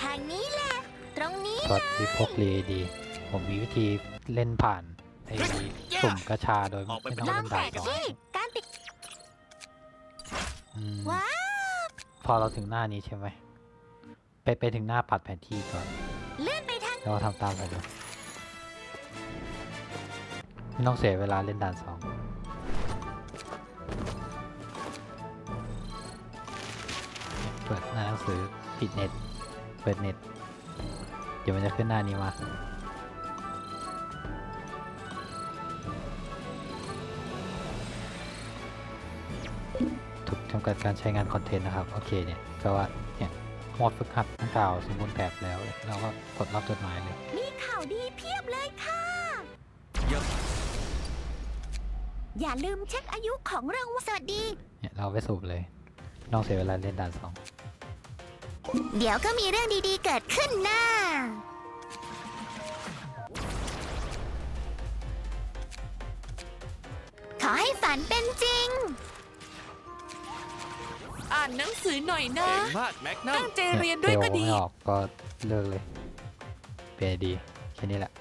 ทางนี้แหละ ตรงนี้ก็ที่พกรีดี ผมมีวิธีเล่นผ่านไอ้สุ่มกระชาโดยออกไปไม่ต้องลอเล่งนแผด่านนสองที่การติดอืมว้าวพอเราถึงหน้านี้ใช่ไหมไปไปถึงหน้าปัดแผนที่ก่อน เลื่อนไปทางแล้วก็ทำตามไปเลยไม่ต้องเสียเวลาเล่นด่านสองเปิดหน้าหนังสือปิดเน็ตเปิดเน็ต เดี๋ยวมันจะขึ้นหน้านี้มาถูกจำกัดการใช้งานคอนเทนต์นะครับ โอเคเนี่ยก็ว่าเนี่ยหมดฝึกหัดตั้งกล่าวสมบูรณ์แบบแล้ว เราก็กดรับจดหมายเลย มีข่าวดีเพียบเลยค่ะเยี่ยมอย่าลืมเช็คอายุของรางวัลสวัสดี เนี่ยเราไปสูบเลยไม่ต้องเสียเวลาเล่นด่านสอง เดี๋ยวก็มีเรื่องดีๆเกิดขึ้นนะขอให้ฝันเป็นจริง อ่านหนังสือหน่อยนะ เก่งมากแม็กนัมตั้งใจเรียนด้วยก็เปลดีไม่ออกก็เลิกเลยเปลดีแค่นี้แหละ